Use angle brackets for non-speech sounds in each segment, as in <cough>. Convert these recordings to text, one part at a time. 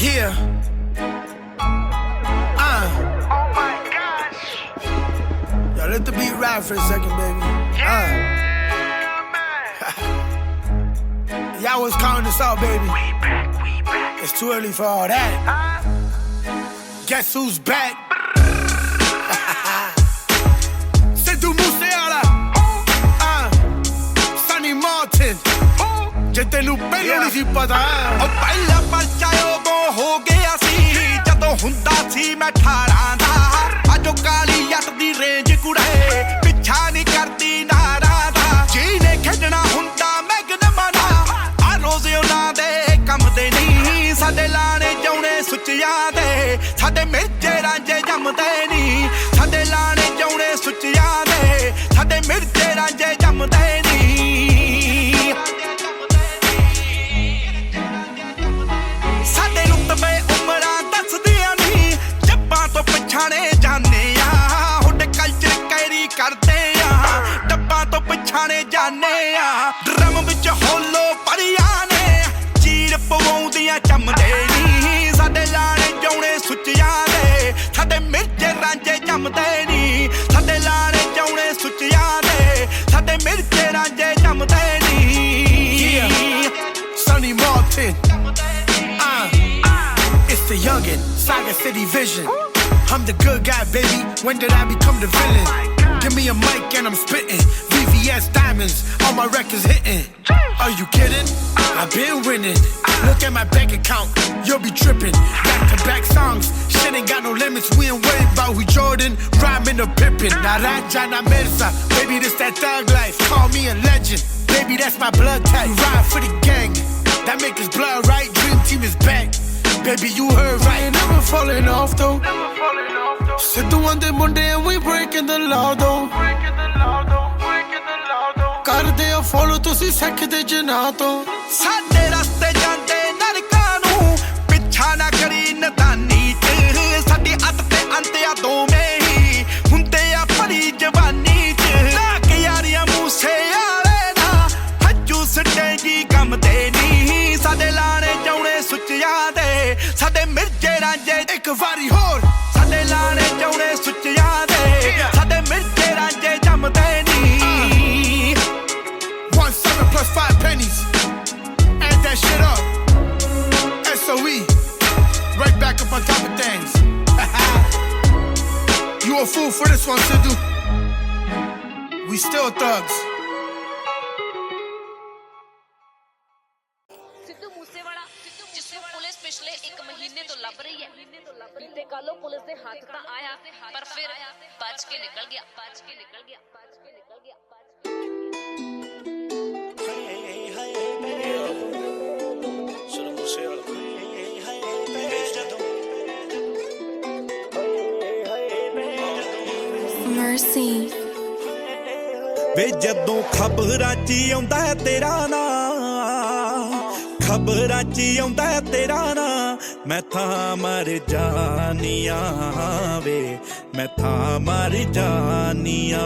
Yeah. Uh. Oh my gosh. Y'all let the beat ride for a second, baby. Yeah, uh. Y'all was calling us out, baby. We back, we back. It's too early for all that. Huh? Guess who's back? <laughs> Uh. Yo te lo pelo, ni si patada. Oh, ਸੀ ਮੈਂ 18 ਦਾ। ਅਜੋ ਕਾਲੀ ਜੱਟ ਦੀ range ਕੁੜੇ, ਪਿੱਛਾ ਨਹੀਂ ਕਰਦੀ ਨਾਰਾ ਦਾ। ਨੇ ਖੇਡਣਾ ਹੁੰਦਾ ਮੈਗਨਮਾਂ ਦਾ ਆ ਰੋਜ਼ ਉਹਨਾਂ ਦੇ ਕੰਮ ਦੇ ਨਹੀਂ। ਸਾਡੇ ਲਾਣੇ ਜਾਉਣੇ ਸੁੱਚਿਆਂ ਦੇ, ਸਾਡੇ ਮਿਰਜੇ ਰਾਂਝੇ ਜੰਮਦੇ ਡਰਮ ਵਿੱਚ ਹੋਲੋ ਪਰੀਆਂ ਨੇ ਚੀਰ ਪਵਾਉਂਦੀਆਂ ਚੰਮਦੇ ਨਹੀਂ ਸਾਡੇ ਲਾਣੇ ਜਾਉਣੇ ਸੁੱਚਿਆਂ ਦੇ ਸਾਡੇ ਮਿਰਜੇ ਰਾਂਝੇ ਜੰਮਦੇ ਨਹੀਂ ਸਾਡੇ ਲਾਣੇ ਜਾਉਣੇ ਸੁੱਚਿਆਂ ਦੇ ਸਾਡੇ ਮਿਰਜੇ ਰਾਂਝੇ ਜੰਮਦੇ ਨਹੀਂ Sonny Martin. Uh. It's the youngin, Saga City Vision. I'm the good guy, baby. When did I become the villain? Give me a mic and I'm spitting. VVS diamonds, all my records hitting. Are you kidding? I've been winning. Look at my bank account, you'll be tripping. Back to back songs, shit ain't got no limits. We ain't worried about who Jordan, rhyming or Pippin. Naranja na Mirza, baby, this that thug life. Call me a legend, baby, that's my blood type. You ride for the gang, that make us blood right. Dream team is back, baby, you heard right. Never falling off though. Never falling off though. Sidhu on the Monday and we breaking the law though. Breaking the law though. ਆ follow ਜਨਾ ਤੋਂ। ਸਾਡੇ ਰਸਤੇ ਜਾਂਦੇ ਨਰਕਾਂ ਨੂੰ। ਪਿੱਛਾ ਨਾ ਕਰੀ ਨਦਾਨੀ ਚ। ਸਾਡੀ ਅੱਤ ਤੇ ਅੰਤਿਆ ਦੋਵੇਂ ਹੀ। ਹੁੰਦੇ ਆ ਭਰੀ ਜਵਾਨੀ ਚ। ਲੱਗ ਯਾਰੀਆਂ ਮੂਸੇ ਵਾਲੇ ਨਾ। ਹੱਜੂ ਸਟੇਗੀ ਕੰਮ ਤੇ ਨਹੀਂ। ਸਾਡੇ ਲਾਣੇ ਜਾਉਣੇ ਸੁੱਚਿਆਂ ਦੇ। ਸਾਡੇ ਮਿਰਜੇ ਰਾਂਝੇ ਇੱਕ ਵਾਰੀ ਹੋਰ। 1 ਮਹੀਨੇ ਤੋਂ ਲੱਭ ਰਹੀ ਹੈ। ਬੀਤੇ ਕੱਲੋਂ ਪੁਲਿਸ ਦੇ ਹੱਥ ਤਾਂ ਆਇਆ ਪਰ ਫਿਰ ਬਚ ਕੇ ਨਿਕਲ ਗਿਆ। ਬਚ ਕੇ ਨਿਕਲ ਗਿਆ ਬਚ ਕੇ ਨਿਕਲ ਗਿਆ Mercy. ਵੇ ਜਦੋਂ ਖਬਰਾਂ 'ਚ ਆਉਂਦਾ ਹੈ ਤੇਰਾ ਨਾਂ ਖਬਰਾਂ 'ਚ ਆਉਂਦਾ ਹੈ ਤੇਰਾ ਨਾਂ। ਮੈਂ ਥਾਂ ਮਰ ਜਾਨੀਆਂ ਵੇ ਮੈਂ ਥਾਂ ਮਰ ਜਾਨੀਆਂ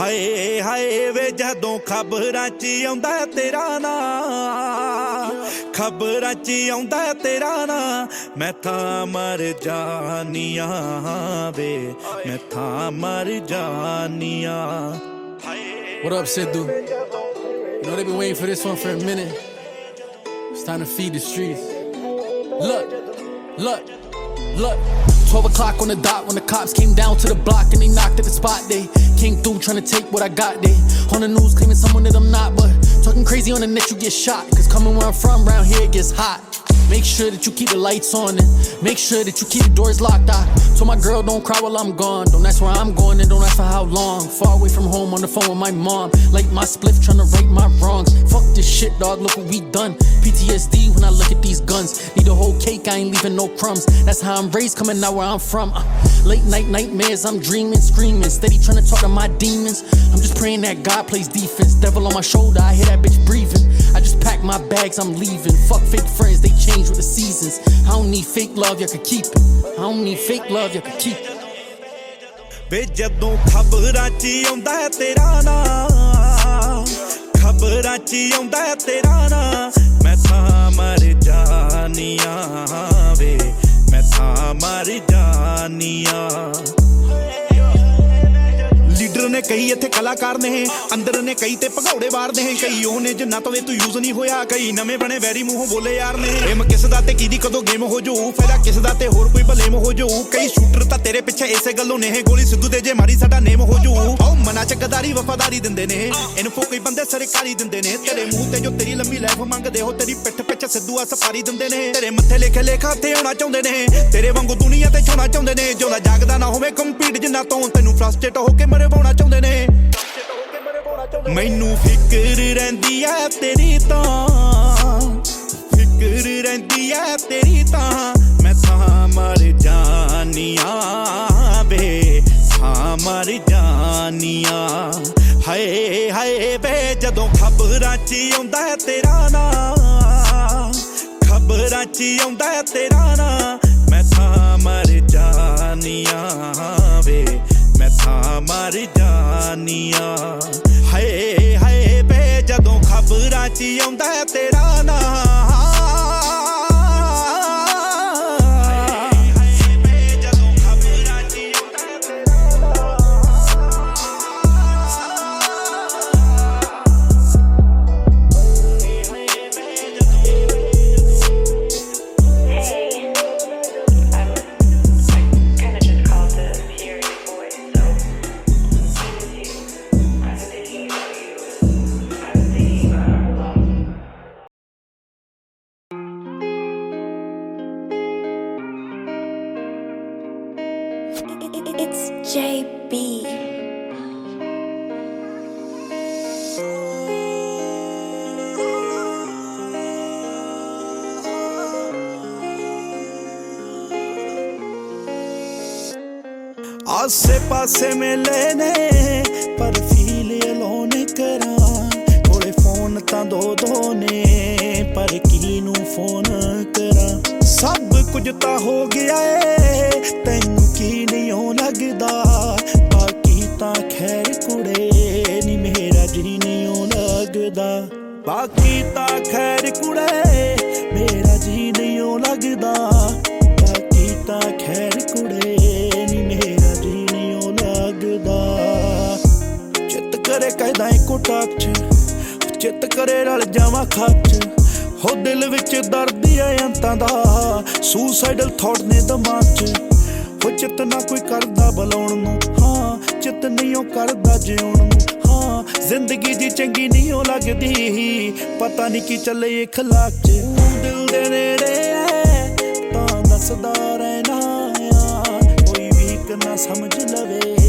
ਹਾਏ ਹਾਏ ਵੇ ਜਦੋਂ ਖਬਰਾਂ 'ਚ ਹੀ ਆਉਂਦਾ ਹੈ ਤੇਰਾ ਨਾਂ ਖਬਰਾਂ 'ਚ ਹੀ ਆਉਂਦਾ ਹੈ ਤੇਰਾ ਨਾਂ ਮੈਂ ਥਾਂ ਮਰ ਜਾਨੀਆਂ ਵੇ ਮੈਂ ਥਾਂ ਮਰ ਜਾਨੀਆਂ What up, Sidhu? You know they've been waiting for this one for a minute. It's time to feed the streets. Look, look, look. 12 o'clock on the dot when the cops came down to the block and they knocked at the spot. They came through trying to take what I got. They on the news claiming someone that I'm not, but talking crazy on the net you get shot. Cause coming where I'm from, round here it gets hot. Make sure that you keep the lights on and make sure that you keep the doors locked. I told my girl don't cry while I'm gone. Don't ask where I'm going and don't ask for how long. Far away from home on the phone with my mom. Like my spliff trying to right my wrongs. Fuck this shit, dog. Look what we done. PTSD when I look at these guns. Need a whole cake, I ain't leaving no crumbs. That's how I'm raised, coming out where I'm from. Uh, late night nightmares, I'm dreaming, screaming, steady trying to talk to my demons. I'm just praying that God plays defense. Devil on my shoulder, I hear that bitch breathing just pack my bags, I'm leaving. Fuck fake friends, they change with the seasons. I don't need fake love, y'all can keep it. I don't need fake love, y'all can keep it. ਵੇ ਜਦੋਂ ਖਬਰਾਂ 'ਚ ਆਉਂਦਾ ਹੈ ਤੇਰਾ ਖਬਰਾਂ 'ਚ ਆਉਂਦਾ ਹੈ ਤੇਰਾ ਮੈਂ ਤਾਂ ਮਰ ਜਾਨੀਆਂ ਵੇ ਮੈਂ ਤਾਂ ਮਰ ਜਾਨੀਆਂ ਕਈ ਇੱਥੇ ਕਲਾਕਾਰ ਨੇ, ਅੰਦਰ ਨੇ ਕਈ ਤੇ ਭਗੌੜੇ ਬਾਰ ਨੇ ਕਈ ਉਹ ਨੇ ਜਿੰਨਾ ਤੋਂ ਇਹ ਤੂੰ ਯੂਜ਼ ਨਹੀਂ ਹੋਇਆ, ਕਈ ਨਵੇਂ ਬਣੇ ਵੈਰੀ ਮੂੰਹੋਂ ਬੋਲੇ ਯਾਰ ਨੇ। ਗੇਮ ਕਿਸ ਦਾ ਤੇ ਕਿਹਦੀ ਕਦੋਂ ਗੇਮ ਹੋ ਜਾਊ ਫਾਇਦਾ ਕਿਸ ਦਾ ਤੇ ਹੋਰ ਕੋਈ ਭਲੇਮ ਹੋ ਜਾਊ ਕਈ ਸ਼ੂਟਰ ਤਾਂ ਤੇਰੇ ਪਿੱਛੇ ਇਸੇ ਗੱਲੋਂ ਨੇ, ਗੋਲੀ ਸਿੱਧੂ ਤੇ ਜੇ ਮਾਰੀ ਸਾਡਾ ਨੇਮ ਹੋ ਜਾਊ ਆਓ ਮਨਾ ਚ ਗਦਾਰੀ, ਵਫਾਦਾਰੀ ਦਿੰਦੇ ਨੇ ਇਨਫੋ ਕਈ ਬੰਦੇ ਸਰਕਾਰੀ ਦਿੰਦੇ ਨੇ। ਤੇਰੇ ਮੂੰਹ ਤੇ ਜੋ ਤੇਰੀ ਲੰਮੀ ਲਾਈਫ ਮੰਗਦੇ ਹੋ, ਤੇਰੀ ਪਿੱਠ ਪਿੱਛੇ ਸਿੱਧੂ ਆ ਸਫਾਰੀ ਦਿੰਦੇ ਨੇ। ਤੇਰੇ ਮੱਥੇ ਲਿਖੇ ਲੇਖਾ ਤੇ ਆਉਣਾ ਚਾਹੁੰਦੇ ਨੇ, ਤੇਰੇ ਵਾਂਗੂ ਦੁਨੀਆ ਤੇ ਛੋਣਾ ਚਾਹੁੰਦੇ ਨੇ। ਜਿਉਂਦਾ ਜਾਗਦਾ ਨਾ ਹੋਵੇ ਕੰਪੀਟ ਜਿੰਨਾ ਤੋਂ, ਤੈਨੂੰ ਫਰਸਟ੍ਰੇਟ ਹੋ ਕੇ ਮਰਵਾਉਣਾ ਚਾਹੁੰਦੇ ਨੇ। ਮੈਨੂੰ ਫਿਕਰ ਰਹਿੰਦੀ ਐ ਤੇਰੀ ਤਾਂ। ਫਿਕਰ ਰਹਿੰਦੀ ਐ ਤੇਰੀ ਤਾਂ। ਮੈਂ ਤਾਂ ਮਰ ਜਾਨੀਆਂ ਵੇ। ਹਾਂ ਮਰ ਜਾਨੀਆਂ। ਹਾਏ ਹਾਏ ਵੇ, ਜਦੋਂ ਖਬਰਾਂ 'ਚ ਆਉਂਦਾ ਤੇਰਾ ਨਾਂ। ਖਬਰਾਂ 'ਚ ਆਉਂਦਾ ਤੇਰਾ ਨਾਂ। ਮੈਂ ਤਾਂ ਮਰ ਜਾਨੀਆਂ ਵੇ। ਮੈਂ ਤਾਂ ਮਰ ਜਾਨੀਆਂ ਹਏ ਹਾਏ ਵੇ ਜਦੋਂ ਖਬਰਾਂ 'ਚ ਆਉਂਦਾ ਹੈ ਤੇਰਾ ਆਸੇ ਪਾਸੇ ਮਿਲੇ ਨੇ ਪਰ ਫੀਲ ਅਲੋਨ ਕਰਾਂ ਕੋਲੇ ਫੋਨ ਤਾਂ ਦੋ ਦੋ ਨੇ ਪਰ ਕੀ ਨੂੰ ਫੋਨ ਕਰਾਂ ਸਭ ਕੁਝ ਤਾਂ ਹੋ ਗਿਆ ਏ ਤੈਨੂੰ ਕੀ ਨਹੀਂ ਓ ਲੱਗਦਾ ਬਾਕੀ ਤਾਂ ਖੈਰ ਕੁੜੇ ਨੀ ਮੇਰਾ ਜੀ ਨਹੀਂ ਓ ਲੱਗਦਾ ਬਾਕੀ ਤਾਂ ਖੈਰ ਕੁੜੇ ਮੇਰਾ ਜੀ ਨਹੀਂ ਓ ਲੱਗਦਾ ਕਹਿਦਾ ਚ ਚਿੱਤ ਕਰੇ ਰਲ ਜਾਵਾਂ ਖੱਚ ਹੋ ਦਿਲ ਵਿੱਚ ਦਰਦ ਆ ਅੰਤਾਂ ਦਾ। ਸੁਸਾਈਡਲ ਥਾਟ ਨੇ ਦਿਮਾਗ ਚ। ਹੋ ਚਿੱਤ ਨਾ ਕੋਈ ਕਰਦਾ ਬੁਲਾਉਣ ਨੂੰ। ਹਾਂ, ਚਿੱਤ ਨਹੀਂ ਉਹ ਕਰਦਾ ਜਿਉਣ ਨੂੰ। ਹਾਂ, ਜ਼ਿੰਦਗੀ ਦੀ ਚੰਗੀ ਨਹੀਂ ਉਹ ਲੱਗਦੀ। ਪਤਾ ਨਹੀਂ ਕੀ ਚੱਲੇ ਇਖਲਾਕ ਚ। ਦਿਲ ਦੇ ਨੇੜੇ ਐ, ਤਾਂ ਦੱਸਦਾ ਰਹਿਣਾ ਕੋਈ ਵੀ ਇੱਕ ਨਾ ਸਮਝ ਲਵੇ।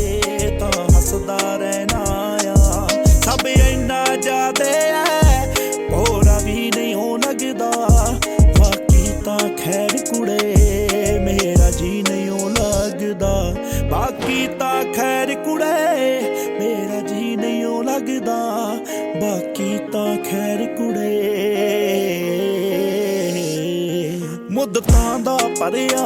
ਮੁੱਦਤਾਂ ਦਾ ਪਰਿਆ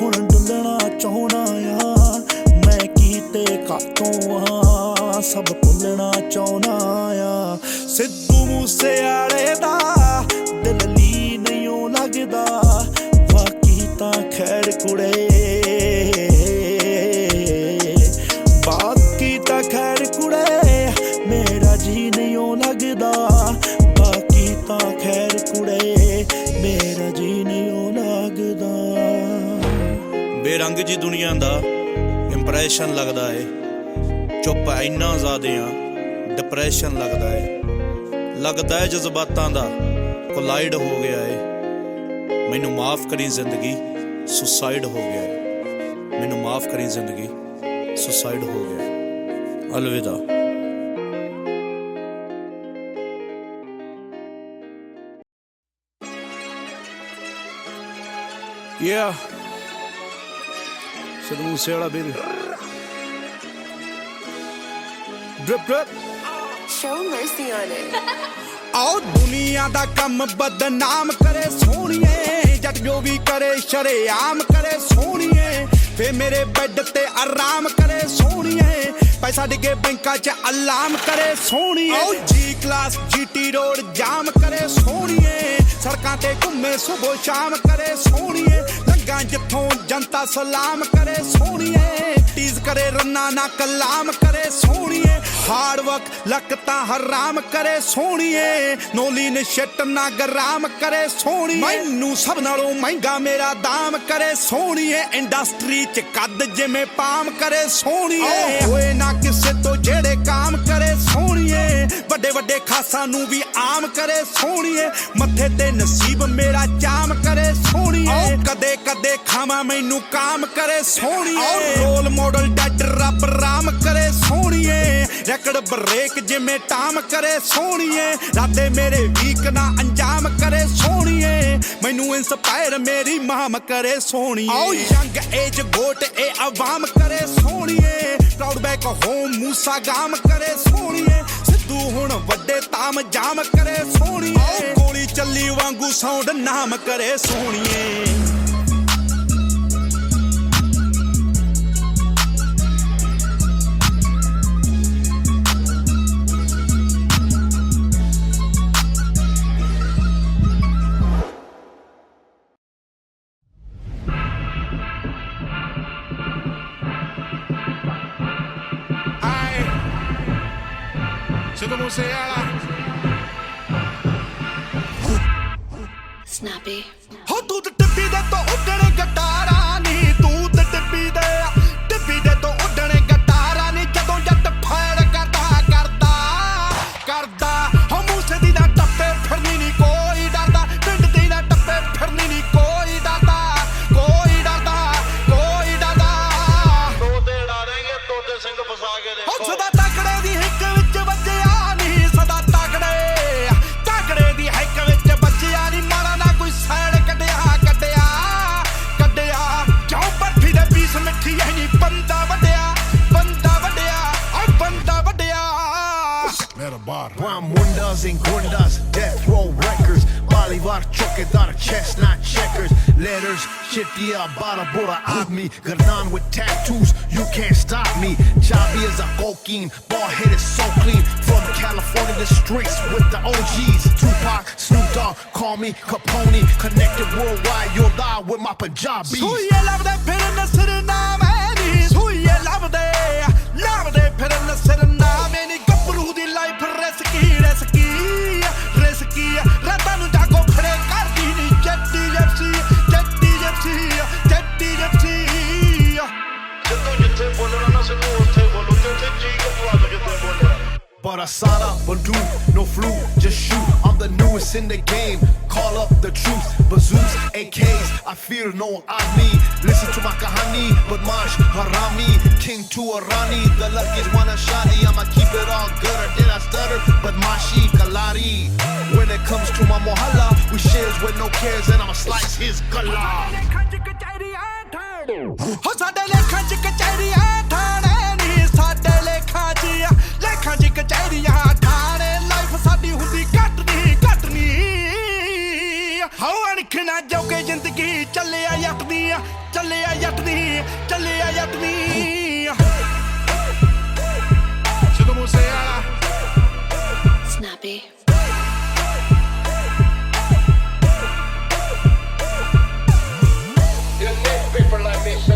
ਹੁਣ ਡੁੱਲਣਾ ਚਾਹਣਾ ਆ ਮੈਂ ਕੀਤੇ ਕਾਤੋਂ ਆ ਸਭ ਭੁੱਲਣਾ ਚਾਹਣਾ ਆ ਸਿੱਧੂ ਮੂਸੇ ਵਾਲੇ ਦਾ ਇੰਪ੍ਰੈਸ਼ਨ ਲੱਗਦਾ ਏ। ਚੁੱਪ ਇੰਨਾ ਜ਼ਿਆਦੇ ਆ, ਡਿਪਰੈਸ਼ਨ ਲੱਗਦਾ ਏ। ਲੱਗਦਾ ਏ ਜਜ਼ਬਾਤਾਂ ਦਾ ਕੋਲਾਈਡ ਹੋ ਗਿਆ ਏ। ਮੈਨੂੰ ਮਾਫ ਕਰੀ ਜ਼ਿੰਦਗੀ, ਸੁਸਾਈਡ ਹੋ ਗਿਆ ਮੈਨੂੰ ਮਾਫ ਕਰੀ ਜ਼ਿੰਦਗੀ, ਸੁਸਾਈਡ ਹੋ ਗਿਆ ਅਲਵਿਦਾ। Yeah. Sidhu Moose Wala drip drip Show mercy on it. ਆਓ ਦੁਨੀਆ ਦਾ ਕੰਮ ਬਦਨਾਮ ਕਰੇ ਸੋਹਣੀਏ ਜੱਟ ਜੋ ਵੀ ਕਰੇ ਸ਼ਰੇਆਮ ਕਰੇ ਸੋਹਣੀਏ ਫੇ ਮੇਰੇ ਬੈੱਡ ਤੇ ਆਰਾਮ ਕਰੇ ਸੋਹਣੀਏ ਪੈਸਾ ਡਿੱਗੇ ਬੈਂਕਾਂ 'ਚ ਅਲਾਮ ਕਰੇ ਸੋਹਣੀਏ। ਆਓ ਜੀ ਕਲਾਸ ਜੀਟੀ ਰੋਡ ਜਾਮ ਕਰੇ ਸੋਹਣੀਏ। ਸੜਕ ਤੇ ਘੁੰਮੇ ਸੁਬੋ ਸ਼ਾਮ ਕਰੇ ਸੋਹਣੀਏ। ਲੰਗਾ ਜਿੱਥੋਂ ਜਨਤਾ ਸਲਾਮ ਕਰੇ ਸੋਹਣੀਏ। ਟੀਜ਼ ਕਰੇ ਰੰਨਾ ਨਾ ਕਲਾਮ ਕਰੇ ਸੋਹਣੀਏ। ਹਾਰਡ ਵਰਕ ਲੱਕ ਤਾਂ ਹਰਾਮ ਕਰੇ ਸੋਹਣੀਏ। ਨੋਲੀ ਨੇ ਸ਼ਿਟ ਨਾ ਗਰਾਮ ਕਰੇ ਸੋਹਣੀਏ। ਮੈਨੂੰ ਸਭ ਨਾਲੋਂ ਮਹਿੰਗਾ ਮੇਰਾ ਦਾਮ ਕਰੇ ਸੋਹਣੀਏ। ਇੰਡਸਟਰੀ ਚ ਕੱਦ ਜਿਵੇਂ ਪਾਮ ਕਰੇ ਸੋਹਣੀਏ। ਹੋਏ ਨਾ ਕਿਸੇ ਤੋਂ ਜਿਹੜੇ ਕਾਮ ਕਰੇ ਵੱਡੇ ਵੱਡੇ ਖਾਸਾਂ ਨੂੰ ਵੀ ਆਮ ਕਰੇ ਸੋਹਣੀਏ। ਮੱਥੇ ਤੇ ਨਸੀਬ ਮੇਰਾ ਜਾਮ ਕਰੇ ਸੋਹਣੀਏ। ਕਦੇ ਕਦੇ ਖਾਵਾਂ ਮੈਨੂੰ ਕਾਮ ਕਰੇ ਸੋਹਣੀਏ। ਰੋਲ ਮਾਡਲ ਡੱਡ ਰੱਬ ਰਾਮ ਕਰੇ ਸੋਹਣੀਏ। ਰੈਕਡ ਬ੍ਰੇਕ ਜਿਵੇਂ ਟਾਮ ਕਰੇ ਸੋਹਣੀਏ। ਰਾਤੇ ਮੇਰੇ ਵੀਕ ਨਾ ਅੰਜਾਮ ਕਰੇ ਸੋਹਣੀਏ। ਮੈਨੂੰ ਇਨਸਪਾਇਰ ਮੇਰੀ ਮਾਮ ਕਰੇ ਸੋਹਣੀਏ। ਆਓ ਯੰਗ ਏਜ ਗੋਟ ਇਹ ਆਵਾਮ ਕਰੇ ਸੋਹਣੀਏ। ਪ੍ਰਾਊਡ ਬੈਕ ਹੋਮ ਮੂਸਾ ਗਾਮ ਕਰੇ ਸੋਹਣੀਏ। ਸਿੱਧੂ ਹੁਣ ਵੱਡੇ ਤਾਮ ਜਾਮ ਕਰੇ ਸੋਹਣੀਏ। ਗੋਲੀ ਚੱਲੀ ਵਾਂਗੂ ਸਾਊਂਡ ਨਾਮ ਕਰੇ ਸੋਹਣੀਏ। Siete come sei ala? Snappy. ਹੋ ਤੂੰ ਤੇ ਟਿੱਬੀ ਦੇ ਤੋਂ ਉੱਡਣੇ ਗਟਾਰਾ ਨੀ Grindas, death row records. Bolivar chokedar, chestnut checkers. Letters, shitty bara bura admi. Garnan with tattoos, you can't stop me. Chabi is a cocaine, ball head is so clean. From California, the streets with the OGs. Tupac, Snoop Dogg, call me Capone. Connected worldwide, you'll die with my pajabis. Who you love that Punjabi. Soy el ave de perenne, serena, you love that? Love that lave in the serena. But Asada, Badu, no flu, just shoot. I'm the newest in the game. Call up the troops, bazooks, AKs. I fear no one I need. Listen to my kahani, but Marsh Harami, King to Arani. The luckiest one, a shani. I'ma keep it all good, or did I stutter? But Mashi Kalari. When it comes to my mohalla, we shares with no cares, and I'ma slice his gala. ਨਾ ਜੋਗੇ ਜ਼ਿੰਦਗੀ ਚੱਲਿਆ ਜੱਟ ਦੀ ਚੱਲਿਆ ਜੱਟ ਚੱਲਿਆ ਜੱਟ ਦੀ Sidhu Moosewala ਸਨਾਪੀ Paper like this.